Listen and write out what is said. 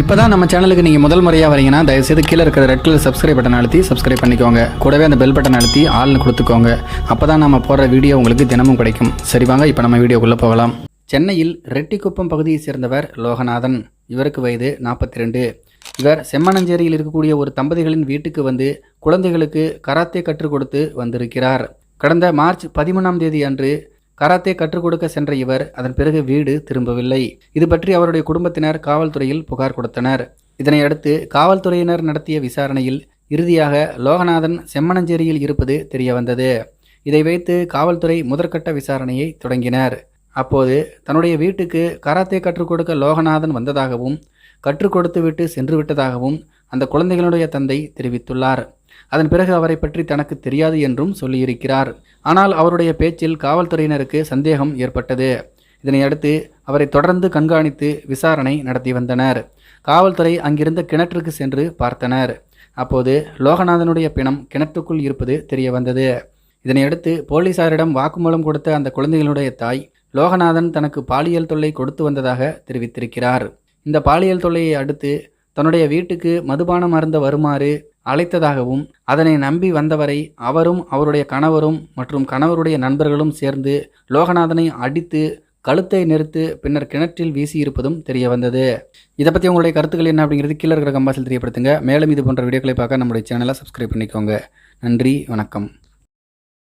இப்போ தான் நம்ம சேனலுக்கு நீங்கள் முதல் முறையாக வரீங்கன்னா தயவுசெய்து கீழே இருக்கிற ரெட் கலர் சப்ஸ்கிரைப் பட்டன் அழுத்தி சப்ஸ்கிரைப் பண்ணிக்கோங்க. கூடவே அந்த பெல் பட்டன் அழுத்தி ஆள்னு கொடுத்துக்கோங்க. அப்போ தான் நம்ம போடுற வீடியோ உங்களுக்கு தினமும் கிடைக்கும். சரி வாங்க இப்போ நம்ம வீடியோக்குள்ளே போகலாம். சென்னையில் ரெட்டிக்குப்பம் பகுதியை சேர்ந்தவர் லோகநாதன். இவருக்கு வயது நாற்பத்தி ரெண்டு இவர் செம்மணஞ்சேரியில் இருக்கக்கூடிய ஒரு தம்பதிகளின் வீட்டுக்கு வந்து குழந்தைகளுக்கு கராத்தே கற்றுக் கொடுத்து வந்திருக்கிறார். கடந்த மார்ச் பதிமூணாம் தேதி அன்று கராத்தே கற்றுக் கொடுக்க சென்ற இவர் அதன் பிறகு வீடு திரும்பவில்லை. இது பற்றி அவருடைய குடும்பத்தினர் காவல்துறையில் புகார் கொடுத்தனர். இதனையடுத்து காவல்துறையினர் நடத்திய விசாரணையில் இறுதியாக லோகநாதன் செம்மணஞ்சேரியில் இருப்பது தெரியவந்தது இதை வைத்து காவல்துறை முதற்கட்ட விசாரணையை தொடங்கினர். அப்போது தன்னுடைய வீட்டுக்கு கராத்தே கற்றுக் கொடுக்க லோகநாதன் வந்ததாகவும் கற்றுக் கொடுத்துவிட்டு சென்று விட்டதாகவும் அந்த குழந்தைகளுடைய தந்தை தெரிவித்துள்ளார். அதன் பிறகு அவரை பற்றி தனக்கு தெரியாது என்றும் சொல்லியிருக்கிறார். ஆனால் அவருடைய பேச்சில் காவல்துறையினருக்கு சந்தேகம் ஏற்பட்டது. இதனையடுத்து அவரை தொடர்ந்து கண்காணித்து விசாரணை நடத்தி வந்தனர். காவல்துறை அங்கிருந்த கிணற்றுக்கு சென்று பார்த்தனர். அப்போது லோகநாதனுடைய பிணம் கிணற்றுக்குள் இருப்பது தெரிய வந்தது. இதனையடுத்து போலீசாரிடம் வாக்குமூலம் கொடுத்த அந்த குழந்தைகளுடைய தாய் லோகநாதன் தனக்கு பாலியல் தொல்லை கொடுத்து வந்ததாக தெரிவித்திருக்கிறார். இந்த பாலியல் தொல்லையை அடுத்து தன்னுடைய வீட்டுக்கு மதுபானம் அருந்த வருமாறு அழைத்ததாகவும் அதனை நம்பி வந்தவரை அவரும் அவருடைய கணவரும் மற்றும் கணவருடைய நண்பர்களும் சேர்ந்து லோகநாதனை அடித்து கழுத்தை நிறுத்து பின்னர் கிணற்றில் வீசியிருப்பதும் தெரிய வந்தது இதை பற்றி உங்களுடைய கருத்துக்கள் என்ன அப்படிங்கிறது கீழே இருக்கிற கம்பாசில் தெரியப்படுத்துங்க. மேலும் இது போன்ற வீடியோக்களை பார்க்க நம்முடைய சேனலை சப்ஸ்கிரைப் பண்ணிக்கோங்க. நன்றி வணக்கம்.